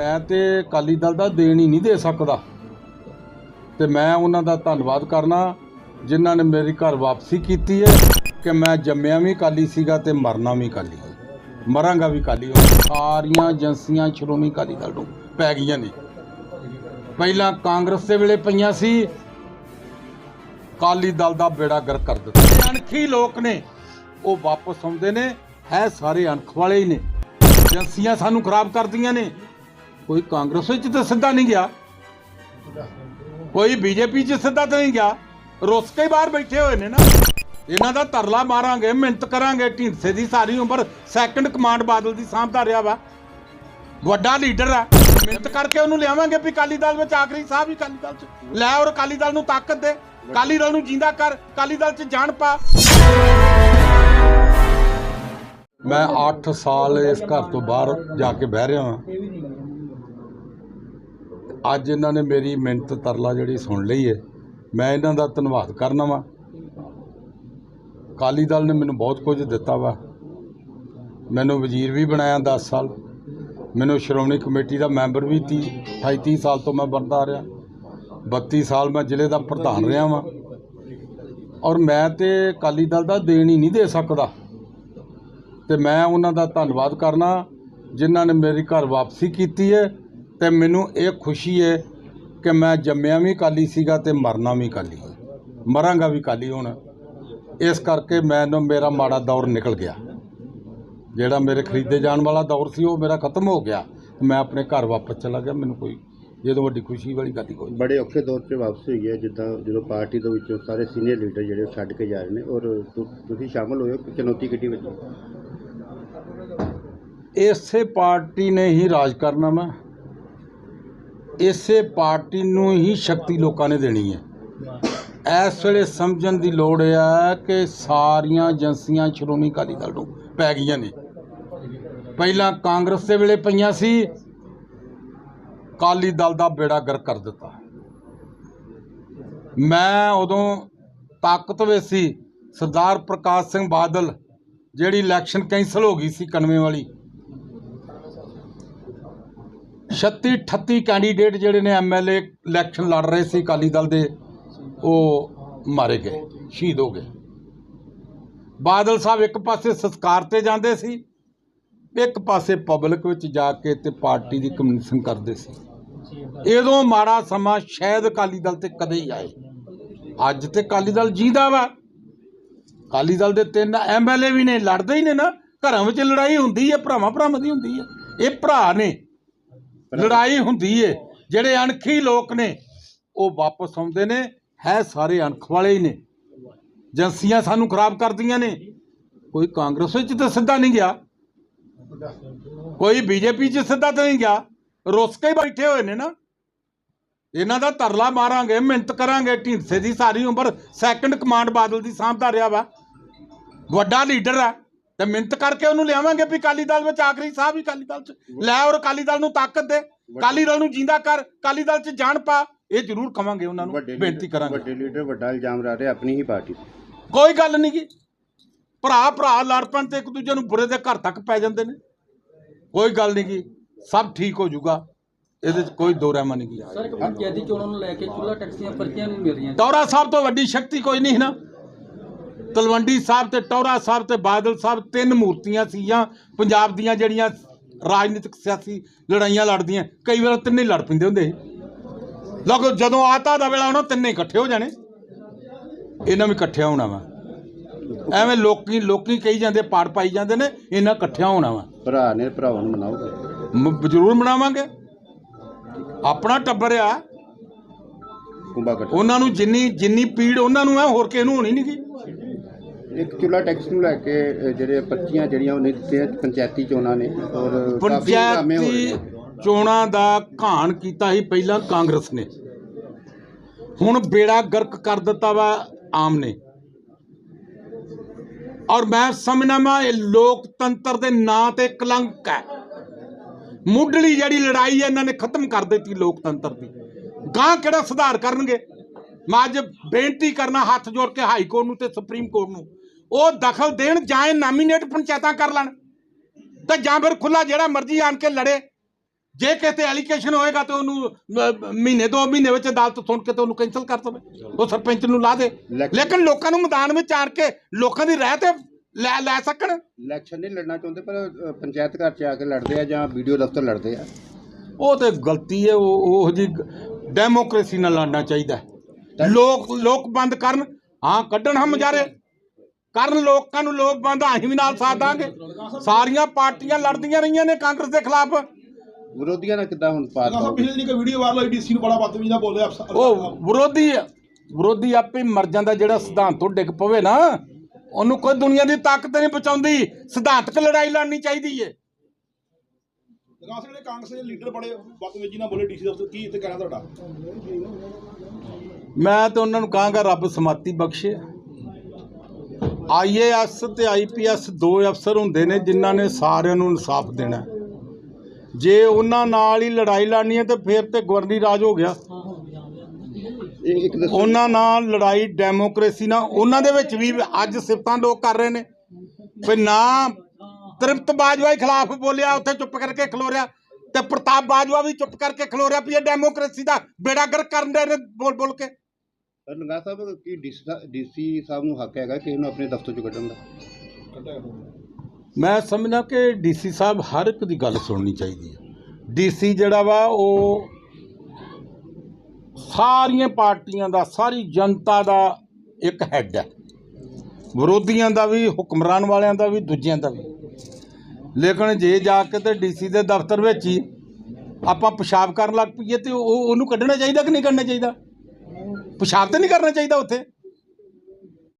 ਮੈਂ ਤੇ ਅਕਾਲੀ ਦਲ ਦਾ ਦੇਣ ਹੀ ਨਹੀਂ ਦੇ ਸਕਦਾ। ਤੇ ਮੈਂ ਉਹਨਾਂ ਦਾ ਧੰਨਵਾਦ ਕਰਨਾ, ਜਿਨ੍ਹਾਂ ਨੇ ਮੇਰੀ ਘਰ ਵਾਪਸੀ ਕੀਤੀ ਹੈ, ਕਿ ਮੈਂ ਜੰਮਿਆ ਵੀ ਅਕਾਲੀ ਸੀਗਾ ਤੇ ਮਰਨਾ ਵੀ ਅਕਾਲੀ ਮਰਾਂਗਾ ਵੀ ਅਕਾਲੀ ਸਾਰੀਆਂ ਏਜੰਸੀਆਂ ਸ਼੍ਰੋਮਣੀ ਅਕਾਲੀ ਦਲ ਨੂੰ ਪੈ ਗਈਆਂ ਨੇ। ਪਹਿਲਾਂ ਕਾਂਗਰਸ ਦੇ ਵੇਲੇ ਪਈਆਂ ਸੀ। ਅਕਾਲੀ ਦਲ ਦਾ ਬੇੜਾ ਗਰ ਕਰ ਦਿੱਤਾ। ਅਣਖੀ ਲੋਕ ਨੇ, ਉਹ ਵਾਪਸ ਆਉਂਦੇ ਨੇ। ਹੈ ਸਾਰੇ ਅਣਖ ਵਾਲੇ ਹੀ ਨੇ। ਏਜੰਸੀਆਂ ਸਾਨੂੰ ਖਰਾਬ ਕਰਦੀਆਂ ਨੇ। ਕੋਈ ਕਾਂਗਰਸ ਵਿੱਚ ਤਾਂ ਸਿੱਧਾ ਨਹੀਂ ਗਿਆ। ਕੋਈ ਬੀਜੇਪੀ 'ਚ ਸਿੱਧਾ ਤਾਂ ਨਹੀਂ ਗਿਆ। ਰੁੱਸ ਕੇ ਬਾਹਰ ਬੈਠੇ ਹੋਏ ਨੇ ਨਾ। ਇਹਨਾਂ ਦਾ ਤਰਲਾ ਮਾਰਾਂਗੇ ਮਿਹਨਤ ਕਰਾਂਗੇ। ਢੀਂਡਸੇ ਦੀ ਸਾਰੀ ਉਮਰ ਸੈਕੰਡ ਕਮਾਂਡ ਬਾਦਲ ਦੀ ਸਾਂਭਦਾ ਰਿਹਾ ਵਾ। ਵੱਡਾ ਲੀਡਰ ਆ। ਮਿਹਨਤ ਕਰਕੇ ਉਹਨੂੰ ਲਿਆਵਾਂਗੇ ਵੀ ਅਕਾਲੀ ਦਲ ਵਿੱਚ ਆਖਰੀ ਸਾਹਿਬ ਹੀ ਅਕਾਲੀ ਦਲ 'ਚ। ਲੈ ਔਰ ਅਕਾਲੀ ਦਲ ਨੂੰ ਤਾਕਤ ਦੇ। ਅਕਾਲੀ ਦਲ ਨੂੰ ਜਿੰਦਾ ਕਰ। ਅਕਾਲੀ ਦਲ 'ਚ ਜਾਣ ਪਾ। ਮੈਂ 8 ਸਾਲ ਇਸ ਘਰ ਤੋਂ ਬਾਹਰ ਜਾ ਕੇ ਬਹਿ ਰਿਹਾ ਹਾਂ। ਅੱਜ ਇਹਨਾਂ ਨੇ ਮੇਰੀ ਮਿਹਨਤ ਤਰਲਾ ਜਿਹੜੀ ਸੁਣ ਲਈ ਹੈ ਮੈਂ ਇਹਨਾਂ ਦਾ ਧੰਨਵਾਦ ਕਰਨਾ ਵਾ। ਅਕਾਲੀ ਦਲ ਨੇ ਮੈਨੂੰ ਬਹੁਤ ਕੁਝ ਦਿੱਤਾ ਵਾ। ਮੈਨੂੰ ਵਜ਼ੀਰ ਵੀ ਬਣਾਇਆ 10 ਸਾਲ। ਮੈਨੂੰ ਸ਼੍ਰੋਮਣੀ ਕਮੇਟੀ ਦਾ ਮੈਂਬਰ ਵੀ 30 28 30 ਸਾਲ ਤੋਂ ਮੈਂ ਬਣਦਾ ਰਿਹਾ। 32 ਸਾਲ ਮੈਂ ਜ਼ਿਲ੍ਹੇ ਦਾ ਪ੍ਰਧਾਨ ਰਿਹਾ ਵਾਂ। ਔਰ ਮੈਂ ਤੇ ਅਕਾਲੀ ਦਲ ਦਾ ਦੇਣ ਹੀ ਨਹੀਂ ਦੇ ਸਕਦਾ। ਤੇ ਮੈਂ ਉਹਨਾਂ ਦਾ ਧੰਨਵਾਦ ਕਰਨਾ, ਜਿਨ੍ਹਾਂ ਨੇ ਮੇਰੀ ਘਰ ਵਾਪਸੀ ਕੀਤੀ ਹੈ ਤੇ ਮੈਨੂੰ ਇਹ ਖੁਸ਼ੀ ਹੈ ਕਿ ਮੈਂ ਜੰਮਿਆ ਵੀ ਅਕਾਲੀ ਸੀਗਾ ਤੇ ਮਰਨਾ ਵੀ ਅਕਾਲੀ ਮਰਾਂਗਾ ਵੀ ਅਕਾਲੀ ਹੁਣ। ਇਸ ਕਰਕੇ ਮੈਨੂੰ ਮੇਰਾ ਮਾੜਾ ਦੌਰ ਨਿਕਲ ਗਿਆ। ਜਿਹੜਾ ਮੇਰੇ ਖਰੀਦੇ ਜਾਣ ਵਾਲਾ ਦੌਰ ਸੀ ਉਹ ਮੇਰਾ ਖਤਮ ਹੋ ਗਿਆ। ਮੈਂ ਆਪਣੇ ਘਰ ਵਾਪਸ ਚਲਾ ਗਿਆ। ਮੈਨੂੰ ਕੋਈ ਜਦੋਂ ਵੱਡੀ ਖੁਸ਼ੀ ਵਾਲੀ ਗੱਲ ਕੋਈ। ਬੜੇ ਔਖੇ ਦੌਰ 'ਚ ਵਾਪਸ ਹੋਈ ਹੈ ਜਿੱਦਾਂ ਜਦੋਂ ਪਾਰਟੀ ਦੇ ਵਿੱਚੋਂ ਸਾਰੇ ਸੀਨੀਅਰ ਲੀਡਰ ਜਿਹੜੇ ਛੱਡ ਕੇ ਜਾ ਰਹੇ ਨੇ। ਔਰ ਤੁਸੀਂ ਸ਼ਾਮਲ ਹੋਏ ਹੋ ਚੁਣੌਤੀ ਕਿੱਡੀ ਵੱਡੀ? ਇਸੇ ਪਾਰਟੀ ਨੇ ਹੀ ਰਾਜ ਕਰਨਾ ਵਾ। ਇਸੇ ਪਾਰਟੀ ਨੂੰ ਹੀ ਸ਼ਕਤੀ ਲੋਕਾਂ ਨੇ ਦੇਣੀ ਹੈ। ਇਸ ਵੇਲੇ ਸਮਝਣ ਦੀ ਲੋੜ ਹੈ ਕਿ ਸਾਰੀਆਂ ਏਜੰਸੀਆਂ ਸ਼੍ਰੋਮਣੀ ਅਕਾਲੀ ਦਲ ਨੂੰ ਪੈ ਗਈਆਂ ਨੇ। ਪਹਿਲਾਂ ਕਾਂਗਰਸ ਦੇ ਵੇਲੇ ਪਈਆਂ ਸੀ। ਅਕਾਲੀ ਦਲ ਦਾ ਬੇੜਾ ਗਰ ਕਰ ਦਿੱਤਾ। ਮੈਂ ਉਦੋਂ ਤਾਕਤ ਵਿੱਚ ਸੀ। ਸਰਦਾਰ ਪ੍ਰਕਾਸ਼ ਸਿੰਘ ਬਾਦਲ, ਜਿਹੜੀ ਇਲੈਕਸ਼ਨ ਕੈਂਸਲ ਹੋ ਗਈ ਸੀ 91 ਵਾਲੀ 36 38 ਕੈਂਡੀਡੇਟ ਜਿਹੜੇ ਨੇ ਐਮਐਲਏ ਇਲੈਕਸ਼ਨ ਲੜ ਰਹੇ ਸੀ ਅਕਾਲੀ ਦਲ ਦੇ, ਉਹ ਮਾਰੇ ਗਏ, ਸ਼ਹੀਦ ਹੋ ਗਏ। ਬਾਦਲ ਸਾਹਿਬ ਇੱਕ ਪਾਸੇ ਸੰਸਕਾਰ ਤੇ ਜਾਂਦੇ ਸੀ, ਇੱਕ ਪਾਸੇ ਪਬਲਿਕ ਵਿੱਚ ਜਾ ਕੇ ਤੇ ਪਾਰਟੀ ਦੀ ਕਮਿਊਨੀਕੇਸ਼ਨ ਕਰਦੇ ਸੀ। ਇਦੋਂ ਮਾੜਾ ਸਮਾਂ ਸ਼ਾਇਦ ਅਕਾਲੀ ਦਲ ਤੇ ਕਦੇ ਹੀ ਆਏ। ਅੱਜ ਤੇ ਅਕਾਲੀ ਦਲ ਜੀਂਦਾ ਵਾ। ਅਕਾਲੀ ਦਲ ਦੇ ਤਿੰਨ ਐਮਐਲਏ ਵੀ ਨੇ, ਲੜਦੇ ਹੀ ਨੇ ਨਾ। ਘਰਾਂ ਵਿੱਚ ਲੜਾਈ ਹੁੰਦੀ ਹੈ ਭਰਾਵਾਂ ਭਰਾਵਾਂ ਦੀ ਹੁੰਦੀ ਹੈ। ਇਹ ਭਰਾ ਨੇ ਲੜਾਈ ਹੁੰਦੀ ਏ। ਜਿਹੜੇ ਅਣਖੀ ਲੋਕ ਨੇ, ਉਹ ਵਾਪਸ ਆਉਂਦੇ ਨੇ, ਹੈ ਸਾਰੇ ਅਣਖ ਵਾਲੇ ਹੀ ਨੇ। ਏਜੰਸੀਆਂ ਸਾਨੂੰ ਖਰਾਬ ਕਰਦੀਆਂ ਨੇ। ਕੋਈ ਕਾਂਗਰਸ ਵਿੱਚ ਤਾਂ ਸਿੱਧਾ ਨਹੀਂ ਗਿਆ। ਕੋਈ ਬੀਜੇਪੀ 'ਚ ਸਿੱਧਾ ਤਾਂ ਨਹੀਂ ਗਿਆ। ਰੁੱਸ ਕੇ ਬੈਠੇ ਹੋਏ ਨੇ ਨਾ। ਇਹਨਾਂ ਦਾ ਤਰਲਾ ਮਾਰਾਂਗੇ ਮਿਹਨਤ ਕਰਾਂਗੇ। ਢੀਂਡਸੇ ਦੀ ਸਾਰੀ ਉਮਰ ਸੈਕੰਡ ਕਮਾਂਡ ਬਾਦਲ ਦੀ ਸਾਂਭਦਾ ਰਿਹਾ ਵਾ। ਵੱਡਾ ਲੀਡਰ ਆ। ਤੇ ਮਿਹਨਤ ਕਰਕੇ ਉਹਨੂੰ ਲਿਆਵਾਂਗੇ ਵੀ ਅਕਾਲੀ ਦਲ ਵਿੱਚ ਆਖਰੀ ਸਾਹਿਬ ਹੀ ਅਕਾਲੀ ਦਲ 'ਚ। ਲੈ ਔਰ ਅਕਾਲੀ ਦਲ ਨੂੰ ਤਾਕਤ ਦੇ। ਅਕਾਲੀ ਦਲ ਨੂੰ ਜਿੰਦਾ ਕਰ ਅਕਾਲੀ ਦਲ 'ਚ ਜਾਣ ਪਾ। ਇਹ ਜ਼ਰੂਰ ਕਵਾਂਗੇ ਉਹਨਾਂ ਨੂੰ ਬੇਨਤੀ ਕਰਾਂਗੇ। ਵੱਡੇ ਲੀਡਰ ਵੱਡਾ ਇਲਜ਼ਾਮ ਲਾ ਰਹੇ ਆਪਣੀ ਹੀ ਪਾਰਟੀ ਤੇ। ਕੋਈ ਗੱਲ ਨਹੀਂ ਗੀ ਭਰਾ ਭਰਾ ਲੜ ਪੈਣ ਤੇ ਇੱਕ ਦੂਜੇ ਨੂੰ ਬੁਰੇ ਦੇ ਘਰ ਤੱਕ ਪੈ ਜਾਂਦੇ ਨੇ। ਕੋਈ ਗੱਲ ਨਹੀਂ ਗੀ ਸਭ ਠੀਕ ਹੋ ਜਾਊਗਾ। ਇਹਦੇ 'ਚ ਕੋਈ ਦੋ ਰਹਿਮਾ ਨਹੀਂ ਗੀ ਸਰ ਇੱਕ ਪੰਚਾਇਤੀ ਚੋਣਾਂ ਨੂੰ ਲੈ ਕੇ ਚੁੱਲਾ ਟੈਕਸੀਆਂ ਪਰਚੀਆਂ ਨਹੀਂ ਮਿਲ ਰਹੀਆਂ ਟੌਰਾ ਸਾਹਿਬ ਤੋਂ ਵੱਡੀ ਸ਼ਕਤੀ ਕੋਈ ਨਹੀਂ ਹੈ ਨਾ। ਤਲਵੰਡੀ ਸਾਹਿਬ ਤੇ ਟੌਰਾ ਸਾਹਿਬ ਤੇ ਬਾਦਲ ਸਾਹਿਬ ਤਿੰਨ ਮੂਰਤੀਆਂ ਸੀਆਂ ਪੰਜਾਬ ਦੀਆਂ ਜਿਹੜੀਆਂ ਰਾਜਨੀਤਿਕ ਸਿਆਸੀ ਲੜਾਈਆਂ ਲੜਦੀਆਂ ਕਈ ਵਾਰ ਤਿੰਨੇ ਲੜ ਪੈਂਦੇ ਹੁੰਦੇ ਸੀ। ਲੋਕ ਜਦੋਂ ਆਤਾ ਦਾ ਵੇਲਾ ਆਉਣਾ ਤਿੰਨੇ ਇਕੱਠੇ ਹੋ ਜਾਣੇ। ਇਹਨਾਂ ਵੀ ਇਕੱਠਿਆਂ ਹੋਣਾ ਵਾ। ਐਵੇਂ ਲੋਕੀ ਲੋਕੀ ਕਹੀ ਜਾਂਦੇ ਪਾੜ ਪਾਈ ਜਾਂਦੇ ਨੇ ਇਹਨਾਂ ਇਕੱਠਿਆਂ ਹੋਣਾ ਵਾ। ਭਰਾ ਨੇ ਭਰਾਵਾਂ ਨੂੰ ਮਨਾਓਗੇ ਜ਼ਰੂਰ ਬਣਾਵਾਂਗੇ ਆਪਣਾ ਟੱਬਰ ਆ। ਉਹਨਾਂ ਨੂੰ ਜਿੰਨੀ ਜਿੰਨੀ ਪੀੜ ਉਹਨਾਂ ਨੂੰ ਹੈ ਹੋਰ ਕਿਸੇ ਨੂੰ ਹੋਣੀ ਨਹੀਂ ਗੀ ਇੱਕ ਚੁੱਲਾ ਟੈਕਸ ਨੂੰ ਲੈ ਕੇ ਅ, ਜਿਹੜੇ ਪਰਚੀਆਂ ਜਿਹੜੀਆਂ ਉਹ ਦਿੱਤੀਆਂ ਪੰਚਾਇਤੀ ਚੋਣਾਂ ਨੇ ਔਰ ਕਾਫੀ ਹੰਗਾਮੇ ਹੋ ਪੰਚਾਇਤੀ ਨੇ। ਚੋਣਾਂ ਦਾ ਘਾਣ ਕੀਤਾ ਸੀ ਪਹਿਲਾਂ ਕਾਂਗਰਸ ਨੇ। ਹੁਣ ਬੇੜਾ ਗਰਕ ਕਰ ਦਿੱਤਾ ਵਾ ਆਮ ਨੇ। ਔਰ ਮੈਂ ਸਮਝਣਾ ਮੈਂ ਇਹ ਲੋਕਤੰਤਰ ਦੇ ਨਾਂ ਤੇ ਕਲੰਕ ਹੈ। ਮੁੱਢਲੀ ਜਿਹੜੀ ਲੜਾਈ ਹੈ ਇਹਨਾਂ ਨੇ ਖਤਮ ਕਰ ਦਿੱਤੀ ਲੋਕਤੰਤਰ ਦੀ। ਗਾਂ ਕਿਹੜਾ ਸੁਧਾਰ ਕਰਨਗੇ? ਮੈਂ ਅੱਜ ਬੇਨਤੀ ਕਰਨਾ ਹੱਥ ਜੋੜ ਕੇ ਹਾਈ ਕੋਰਟ ਨੂੰ ਤੇ ਸੁਪਰੀਮ ਕੋਰਟ ਨੂੰ ਉਹ ਦਖਲ ਦੇਣ ਜਾਂ ਨਾਮੀਨੇਟ ਪੰਚਾਇਤਾਂ ਕਰ ਲੈਣ ਤੇ ਜਾਂ ਫਿਰ ਖੁੱਲਾ ਜਿਹੜਾ ਮਰਜ਼ੀ ਆਣ ਕੇ ਲੜੇ। ਜੇ ਕਿਤੇ ਐਲੀਗੇਸ਼ਨ ਹੋਏਗਾ ਤੇ ਉਹਨੂੰ ਮਹੀਨੇ ਦੋ ਮਹੀਨੇ ਵਿੱਚ ਅਦਾਲਤ ਸੁਣ ਕੇ ਤੇ ਉਹਨੂੰ ਕੈਂਸਲ ਕਰ ਦੇਵੇ। ਉਹ ਸਰਪੰਚ ਨੂੰ ਲਾ ਦੇ। ਲੇਕਿਨ ਲੋਕਾਂ ਨੂੰ ਮੈਦਾਨ ਵਿੱਚ ਆਣ ਕੇ ਲੋਕਾਂ ਦੀ ਰਾਇ ਤੇ ਲੈ ਲੈ ਸਕਣ। ਇਲੈਕਸ਼ਨ ਨਹੀਂ ਲੜਨਾ ਚਾਹੁੰਦੇ ਪਰ ਪੰਚਾਇਤ ਘਰ 'ਚ ਆ ਕੇ ਲੜਦੇ ਆ ਜਾਂ ਵੀਡੀਓ ਦਫ਼ਤਰ ਲੜਦੇ ਆ? ਉਹ ਤੇ ਗਲਤੀ ਹੈ ਉਹ ਉਹ ਜੀ ਡੈਮੋਕ੍ਰੇਸੀ ਨਾਲ ਲੜਨਾ ਚਾਹੀਦਾ। ਲੋਕ ਲੋਕ ਬੰਦ ਕਰਨ। ਹਾਂ ਕੱਢਣ ਹਮ ਮੁਜ਼ਾਹਰੇ। ਕਰਨ ਲੋਕਾਂ ਨੂੰ ਲੋਕ ਬੰਦ ਅਸੀਂ ਵੀ ਨਾਲ ਸਾਥ ਦਾਂਗੇ ਸਾਰੀਆਂ ਪਾਰਟੀਆਂ ਲੜਦੀਆਂ ਰਹੀਆਂ ਨੇ ਕਾਂਗਰਸ ਦੇ ਖਿਲਾਫ। ਵਿਰੋਧੀਆਂ ਨਾਲ ਕਿੱਦਾਂ ਹੁਣ ਪਾਸ ਅਸਾਂ ਪਿਛਲੇ ਦਿਨ ਇੱਕ ਵੀਡੀਓ ਵਾਇਰਲ ਹੋਈ ਡੀਸੀ ਨੂੰ ਬੜਾ ਬਦਤਮੀਜ਼ ਨਾਲ ਬੋਲੇ ਅਫਸਰ ਉਹ ਵਿਰੋਧੀ ਆ ਵਿਰੋਧੀ ਆਪੇ ਮਰ ਜਾਂਦਾ ਜਿਹੜਾ ਸਿਧਾਂਤ ਤੋਂ ਡਿੱਗ ਪਵੇ ਨਾ। ਉਹਨੂੰ ਕੋਈ ਦੁਨੀਆ ਦੀ ਤਾਕਤ ਨਹੀਂ ਬਚਾਉਂਦੀ ਸਿਧਾਂਤਕ ਲੜਾਈ ਲੜਨੀ ਚਾਹੀਦੀ ਏ। ਲਗਾ ਸਕਦੇ ਕਾਂਗਰਸ ਦੇ ਲੀਡਰ ਬੜੇ ਬਦਤਮੀਜ਼ੀ ਨਾਲ ਬੋਲੇ ਡੀਸੀ ਦਫ਼ਤਰ ਕੀ ਇੱਥੇ ਕਹਿਣਾ ਤੁਹਾਡਾ? ਮੈਂ ਤਾਂ ਉਹਨਾਂ ਨੂੰ ਕਹਾਂਗਾ ਰੱਬ ਸਮਾਤੀ ਬਖਸ਼ੇ। ਆਈਏਐਸ ਤੇ ਆਈਪੀਐਸ ਦੋ ਅਫਸਰ ਹੁੰਦੇ ਨੇ ਜਿਨ੍ਹਾਂ ਨੇ ਸਾਰਿਆਂ ਨੂੰ ਇਨਸਾਫ ਦੇਣਾ। ਜੇ ਉਹਨਾਂ ਨਾਲ ਹੀ ਲੜਾਈ ਲੜਨੀ ਹੈ ਤੇ ਫਿਰ ਤੇ ਗਵਰਨੀ ਰਾਜ ਹੋ ਗਿਆ। ਉਹਨਾਂ ਨਾਲ ਲੜਾਈ ਡੈਮੋਕ੍ਰੇਸੀ ਨਾਲ ਉਹਨਾਂ ਦੇ ਵਿੱਚ ਵੀ ਅੱਜ ਸਿਫਤਾਂ ਲੋਕ ਕਰ ਰਹੇ ਨੇ। ਵੀ ਨਾ ਤ੍ਰਿਪਤ ਬਾਜਵਾ ਖਿਲਾਫ ਬੋਲਿਆ ਉੱਥੇ ਚੁੱਪ ਕਰਕੇ ਖਲੋ ਰਿਹਾ। ਤੇ ਪ੍ਰਤਾਪ ਬਾਜਵਾ ਵੀ ਚੁੱਪ ਕਰਕੇ ਖਲੋ ਰਿਹਾ ਵੀ ਇਹ ਡੈਮੋਕ੍ਰੇਸੀ ਦਾ ਬੇੜਾ ਗਰਕ ਕਰਨ ਦੇ ਬੋਲ ਬੋਲ ਕੇ। ਲੰਗਾ ਸਾਹਿਬ ਕੀ ਡੀਸੀ ਸਾਹਿਬ ਨੂੰ ਹੱਕ ਹੈਗਾ ਕਿ ਇਹਨੂੰ ਆਪਣੇ ਦਫ਼ਤਰ 'ਚੋਂ ਕੱਢਣ ਦਾ? ਮੈਂ ਸਮਝਦਾ ਕਿ ਡੀਸੀ ਸਾਹਿਬ ਹਰ ਇੱਕ ਦੀ ਗੱਲ ਸੁਣਨੀ ਚਾਹੀਦੀ ਹੈ। ਡੀਸੀ ਜਿਹੜਾ ਵਾ ਉਹ ਸਾਰੀਆਂ ਪਾਰਟੀਆਂ ਦਾ ਸਾਰੀ ਜਨਤਾ ਦਾ ਇੱਕ ਹੈੱਡ ਹੈ। ਵਿਰੋਧੀਆਂ ਦਾ ਵੀ ਹੁਕਮਰਾਨ ਵਾਲਿਆਂ ਦਾ ਵੀ ਦੂਜਿਆਂ ਦਾ ਵੀ। ਲੇਕਿਨ ਜੇ ਜਾ ਕੇ ਤੇ ਡੀਸੀ ਦੇ ਦਫ਼ਤਰ ਵਿੱਚ ਹੀ ਆਪਾਂ ਪਿਸ਼ਾਬ ਕਰਨ ਲੱਗ ਪਈਏ ਤੇ ਉਹ ਉਹਨੂੰ ਕੱਢਣਾ ਚਾਹੀਦਾ ਕਿ ਨਹੀਂ ਕੱਢਣਾ ਚਾਹੀਦਾ? ਪਿਸ਼ਾਬ ਤੇ ਨਹੀਂ ਕਰਨਾ ਚਾਹੀਦਾ ਉੱਥੇ?